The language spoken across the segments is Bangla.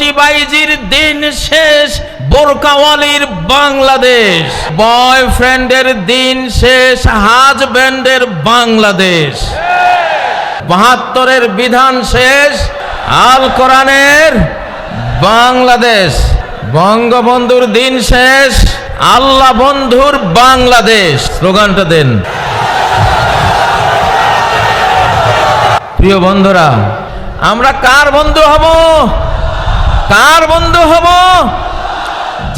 কোটি বাইজির দিন শেষ, বোরকাওয়ালির বাংলাদেশ। বয়ফ্রেন্ডের দিন শেষ, হাজব্যান্ডের বাংলাদেশ। বাহাত্তরের বিধান শেষ, আল কোরআনের বাংলাদেশ। বঙ্গবন্ধুর দিন শেষ, আল্লাহ বন্ধুর বাংলাদেশ। স্লোগানটা দেন। প্রিয় বন্ধুরা, আমরা কার বন্ধু হব? কার বন্ধু হব।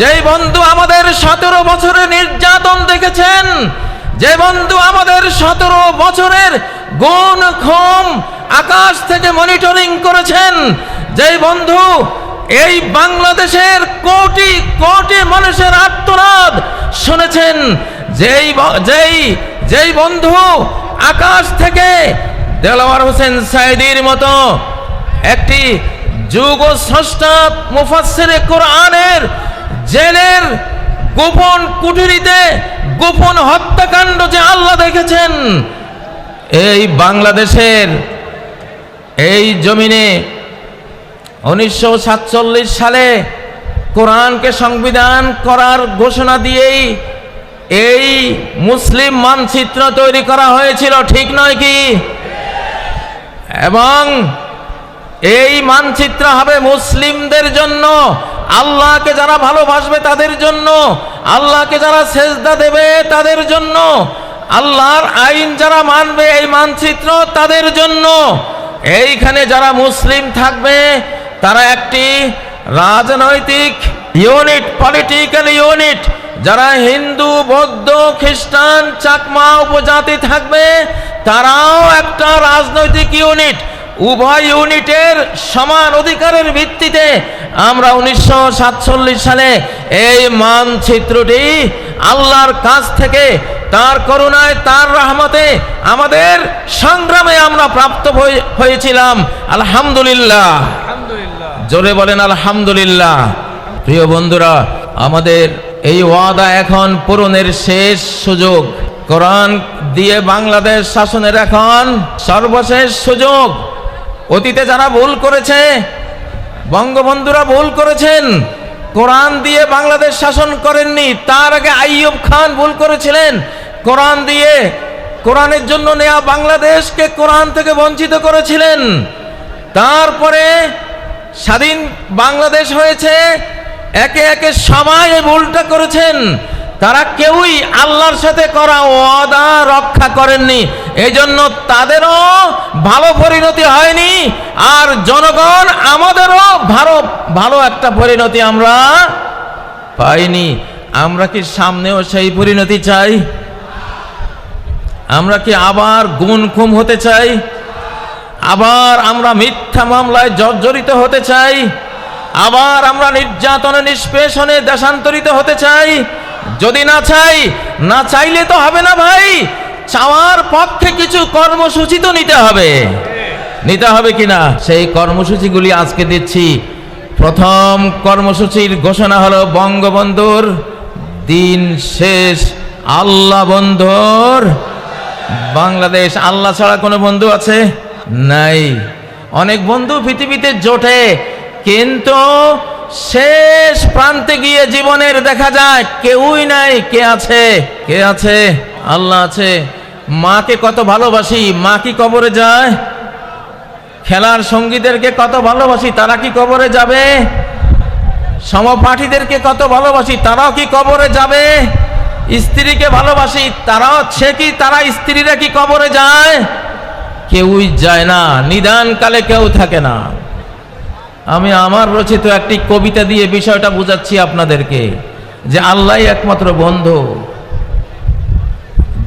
যেই বন্ধু আমাদের সতেরো বছরের নির্যাতন দেখেছেন যে বন্ধু আমাদের সতেরো বছরের গুণ ক্ষম আকাশ থেকে মনিটরিং করেছেন, যেই বন্ধু এই বাংলাদেশের কোটি কোটি মানুষের আত্মনাদ শুনেছেন, যেই যেই যেই বন্ধু আকাশ থেকে দেলাওয়ার হোসেন সাইদির মতো একটি যুগ স্রষ্টা মুফাসসিরে কোরআনের জেলের গোপন কুঠুরিতে গোপন হত্যাকাণ্ড যে আল্লাহ দেখেছেন, এই বাংলাদেশের এই জমিনে উনিশশো সাতচল্লিশ সালে কোরআনকে সংবিধান করার ঘোষণা দিয়েই এই মুসলিম মানচিত্র তৈরি করা হয়েছিল, ঠিক নয় কি? এবং এই মানচিত্র হবে মুসলিমদের জন্য। আল্লাহকে যারা ভালোবাসবে তাদের জন্য। আল্লাহকে যারা সেজদা দেবে তাদের জন্য। আল্লাহর আইন যারা মানবে এই মানচিত্র তাদের জন্য। এইখানে যারা মুসলিম থাকবে, তারা একটি রাজনৈতিক ইউনিট, পলিটিক্যাল ইউনিট। যারা হিন্দু, বৌদ্ধ, খ্রিস্টান, চাকমা উপজাতি থাকবে, তারাও একটা রাজনৈতিক ইউনিট। উভয় ইউনিটের সমান অধিকারের ভিত্তিতে আমরা উনিশশো সাতচল্লিশ সালে এই মানচিত্রটি আল্লাহর কাছ থেকে তার করুণায় তার রহমতে আমাদের সংগ্রামে আমরা প্রাপ্ত হয়ে- হয়েছিলাম। আলহামদুলিল্লাহ। জোরে বলেন আলহামদুলিল্লাহ। প্রিয় বন্ধুরা আমাদের এই ওয়াদা এখন পূরণের শেষ সুযোগ। কোরআন দিয়ে বাংলাদেশ শাসনের এখন সর্বশেষ সুযোগ। অতীতে যারা ভুল করেছে, বঙ্গবন্ধুরা ভুল করেছেন, কোরআন দিয়ে বাংলাদেশ শাসন করেননি, তার আগে আইয়ুব খান ভুল করেছিলেন, কোরআন দিয়ে কোরআনের জন্য নেয়া বাংলাদেশকে কোরআন থেকে বঞ্চিত করেছিলেন। তারপরে স্বাধীন বাংলাদেশ হয়েছে, একে একে সবাই ভুলটা করেছেন, তারা কেউই আল্লাহর সাথে করা ওয়াদা রক্ষা করেননি। এই জন্য তাদেরও ভালো পরিণতি হয়নি, আর জনগণ আমাদেরও ভালো ভালো একটা পরিণতি আমরা পাইনি। আমরা কি সামনেও সেই পরিণতি চাই? আমরা কি আবার গুণ খুম হতে চাই? আবার আমরা মিথ্যা মামলায় জর্জরিত হতে চাই? আবার আমরা নির্যাতনে, নিষ্পেষণে দেশান্তরিত হতে চাই? যদি না চাই, না চাইলে তো হবে না ভাই। চাওয়ার পক্ষে কিছু কর্মসূচি তো নিতে হবে। নিতে হবে কিনা? সেই কর্মসূচিগুলি আজকে দিচ্ছি। প্রথম কর্মসূচির ঘোষণা হলো, বঙ্গবন্ধুর দিন শেষ, আল্লাহ বন্ধুর। বাংলাদেশ, আল্লাহ ছাড়া কোনো বন্ধু আছে? নাই। অনেক বন্ধু পৃথিবীতে জোটে, কিন্তু শেষ প্রান্তে গিয়ে জীবনের দেখা যায়, কেউই নাই। কে আছে? কে আছে? আল্লাহ আছে। মাকে কত ভালোবাসি? মা কি কবরে যায়? খেলার সঙ্গীদেরকে কত ভালোবাসি? তারা কি কবরে যাবে? সমপাঠীদেরকে কত ভালোবাসি? তারাও কি কবরে যাবে? স্ত্রীকে ভালোবাসি, তারাও, সে কি, তারা স্ত্রীরা কি কবরে যায়? কেউই যায় না নিদান কালে কেউ থাকে না। আমি আমার রচিত একটি কবিতা দিয়ে বিষয়টা বুঝাচ্ছি আপনাদেরকে, যে আল্লাহ একমাত্র বন্ধু।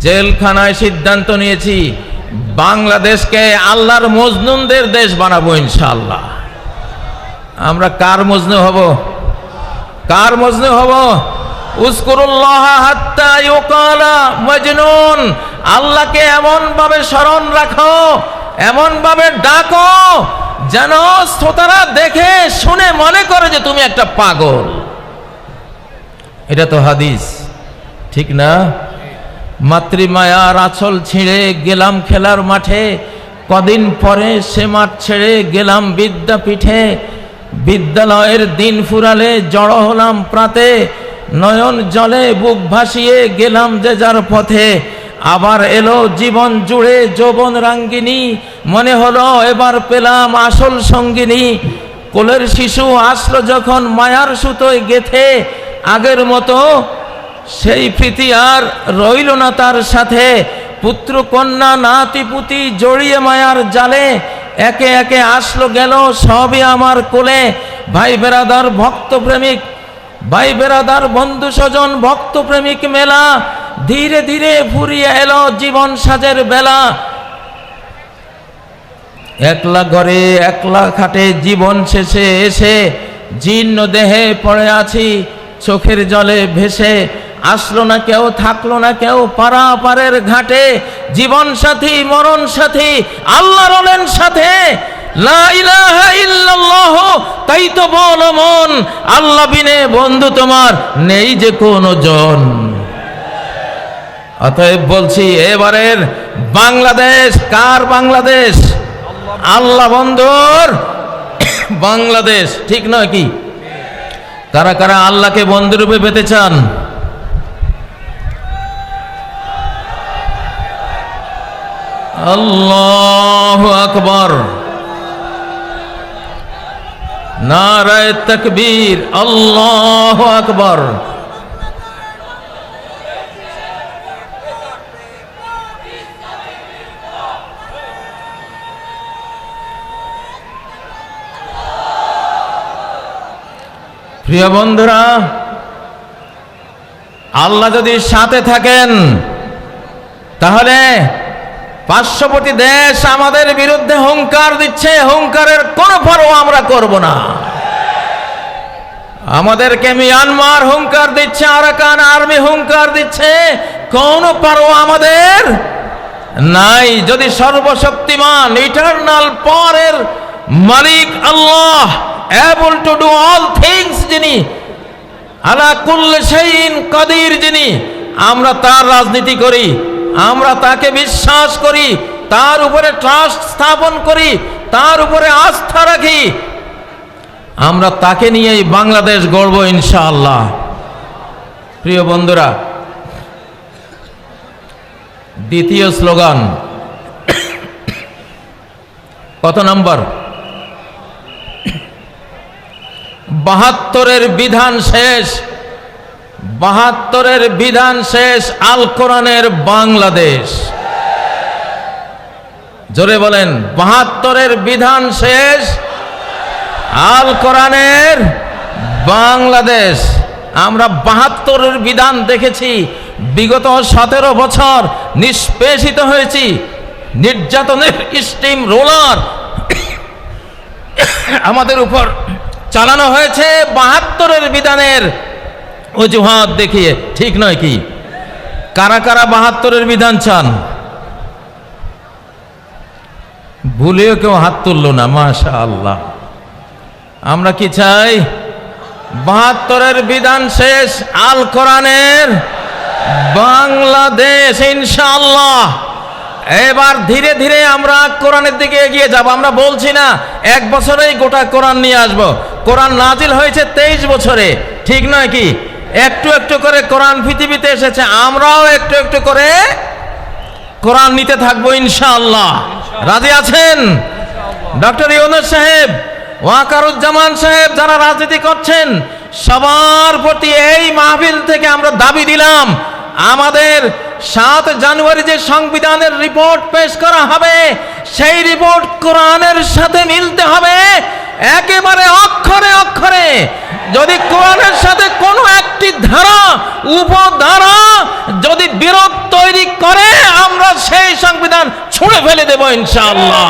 জেলখানায় সিদ্ধান্ত নিয়েছি, বাংলাদেশকে আল্লাহর মজনুনদের দেশ বানাবো ইনশাআল্লাহ। আমরা কার মজনু হব? কার মজনু হব? মজনুন। আল্লাহকে এমন ভাবে স্মরণ রাখো এমন ভাবে ডাকো, যেন শ্রোতারা দেখে, শুনে মনে করে যে তুমি একটা পাগল। এটা তো হাদিস, ঠিক না? মাতৃমায়ার আঁচল ছিঁড়ে গেলাম খেলার মাঠে। কদিন পরে সে মাঠ ছেড়ে গেলাম বিদ্যাপীঠে। বিদ্যালয়ের দিন ফুরালে জড়ো হলাম প্রাতে। নয়ন জলে বুক ভাসিয়ে গেলাম যে যার পথে। আবার এলো জীবন জুড়ে যৌবন রাঙ্গিনী। মনে হলো এবার পেলাম আসল সঙ্গিনী। কোলের শিশু আসলো যখন মায়ার সুতোয় গেথে। আগের মতো সেই প্রীতি আর রইল না তার সাথে। পুত্র কন্যা, নাতি, পুতি জড়িয়ে মায়ার জালে একে একে আসলো গেল সবই আমার কোলে। ভাই বেরাদার, ভক্ত প্রেমিক, ভাই বেরাদার, বন্ধু স্বজন, ভক্ত প্রেমিক মেলা ধীরে ধীরে ফুরিয়ে এলো জীবন সাজের বেলা। একলা ঘরে, একলা খাটে জীবন শেষে এসে, জীর্ণ দেহে পড়ে আছি, চোখের জলে ভেসে আসলো না কেউ, থাকল না কেউ, পারাপারের ঘাটে, জীবন সাথী, মরণ সাথী আল্লাহ রলেন সাথে। তাই তো বলো মন, আল্লাহ বিনে বন্ধু তোমার নেই যে কোনো জন অতএব বলছি, এবারের বাংলাদেশ, কার বাংলাদেশ? আল্লাহ বন্ধুর বাংলাদেশ, ঠিক নয় কি? কারা কারা আল্লাহকে বন্ধুরূপে পেতে চান? আল্লাহ আকবর। নারায় তকবীর আল্লাহ আকবর। প্রিয় বন্ধুরা আল্লাহ যদি সাথে থাকেন তাহলে পার্শ্ববর্তী দেশ আমাদের বিরুদ্ধে হুঙ্কার দিচ্ছে, হুঙ্কারের কোনো পরোয়া আমরা করব না। আমাদেরকে মিয়ানমার হুঙ্কার দিচ্ছে, আরাকান আর্মি হুঙ্কার দিচ্ছে, কোন পরোয়া আমাদের নাই। যদি সর্বশক্তিমান, ইটারনাল পরের মালিক Allah able to do all things যিনি, আলা সেইন কদির যিনি, আমরা তার রাজনীতি করি। আমরা তাকে বিশ্বাস করি, তার উপরে ট্রাস্ট স্থাপন করি, তার উপরে আস্থা রাখি। আমরা তাকে নিয়েই বাংলাদেশ গড়ব ইনশাআল্লাহ। প্রিয় বন্ধুরা, দ্বিতীয় স্লোগান, কত নম্বর? বাহাত্তরের বিধান শেষ। বাহাত্তরের বিধান শেষ আল কোরআনের বাংলাদেশ। জোরে বলেন, বাহাত্তরের বিধান শেষ আল কোরআনের বাংলাদেশ। আমরা বাহাত্তরের বিধান দেখেছি, বিগত সতেরো বছর নিষ্পেষিত হয়েছি, নির্যাতনের স্টিম রোলার আমাদের উপর চালানো হয়েছে বাহাত্তরের বিধানের অজুহাত দেখিয়ে, ঠিক নয় কি? কারা কারা বাহাত্তরের বিধান চান? ভুলেও কেউ হাত তুললো না মাশা আল্লাহ আমরা কি চাই? বাহাত্তরের বিধান শেষ, আল কোরআনের বাংলাদেশ, ইনশাআল্লাহ। এবার ধীরে ধীরে আমরা কোরআনের দিকে এগিয়ে যাব। আমরা বলছি না, এক বছরেই গোটা কোরআন নিয়ে আসব। কোরআন নাজিল হয়েছে তেইশ বছরে, ঠিক নয় কি? একটু একটু করে কোরআন পৃথিবীতে এসেছে, আমরাও একটু একটু করে কোরআন নিতে থাকব ইনশাআল্লাহ। রাজি আছেন? ডক্টর ইউনুস সাহেব, ওয়াকারুজ্জামান সাহেব যারা রাজনীতি করছেন, সবার প্রতি এই মাহফিল থেকে আমরা দাবি দিলাম, আমাদের সাত জানুয়ারি যে সংবিধানের রিপোর্ট পেশ করা হবে, সেই রিপোর্ট কোরআনের সাথে মিলতে হবে। একেবারে অক্ষরে অক্ষরে যদি কোরআনের সাথে কোনো একটি ধারা, উপধারা যদি বিরোধ তৈরি করে, আমরা সেই সংবিধান ছুঁড়ে ফেলে দেব ইনশাআল্লাহ।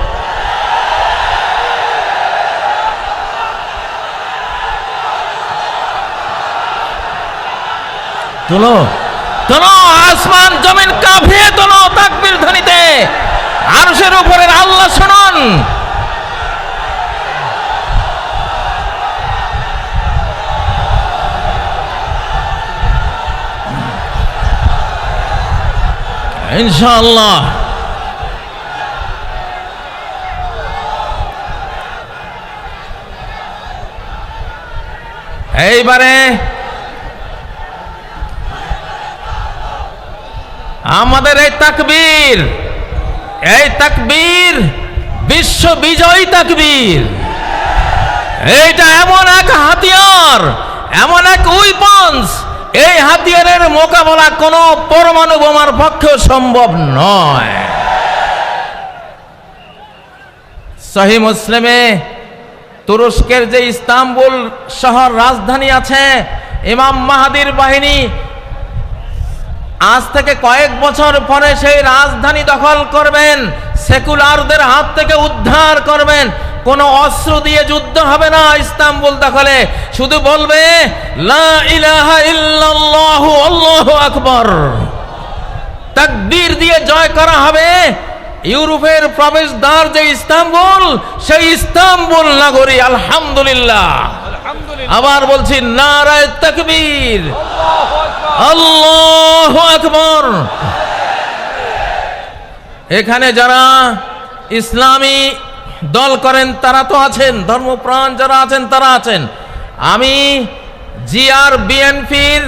তোলো। তোলো আসমান জমিন কাঁপিয়ে তোলো তাকবীর ধ্বনিতে। আরশের উপরের আল্লাহ শুনুন। ইনশাআল্লাহ। এইবারে আমাদের এই তাকবীর এই তাকবীর বিশ্ব বিজয়ী তাকবীর। এইটা এমন এক হাতিয়ার, এমন এক উইপন্স এই হাতিয়ারের মোকাবেলা কোনো পরমাণু বোমার পক্ষে সম্ভব নয়। সহি মুসলিমে তুরস্কের যে ইস্তাম্বুল শহর রাজধানী আছে, ইমাম মাহাদির বাহিনী আজ থেকে কয়েক বছর পরে সেই রাজধানী দখল করবেন সেকুলারদের হাত থেকে উদ্ধার করবেন। কোনো অস্ত্র দিয়ে যুদ্ধ হবে না ইস্তাম্বুল দখলে। শুধু বলবে লা ইলাহা ইল্লাল্লাহু আল্লাহু আকবার। তাকবীর দিয়ে জয় করা হবে। ইউরোপের প্রবেশদ্বার যে ইস্তাম্বুল সেই ইস্তাম্বুল নগরী আলহামদুলিল্লাহ। আলহামদুলিল্লাহ। আবার বলছি নারায় তাকবীর। আল্লাহু আল্লাহ আকবার। এখানে যারা ইসলামী দল করেন, তারা তো আছেন, ধর্মপ্রাণ যারা আছেন, তারা আছেন। আমি জিআর বিএনপির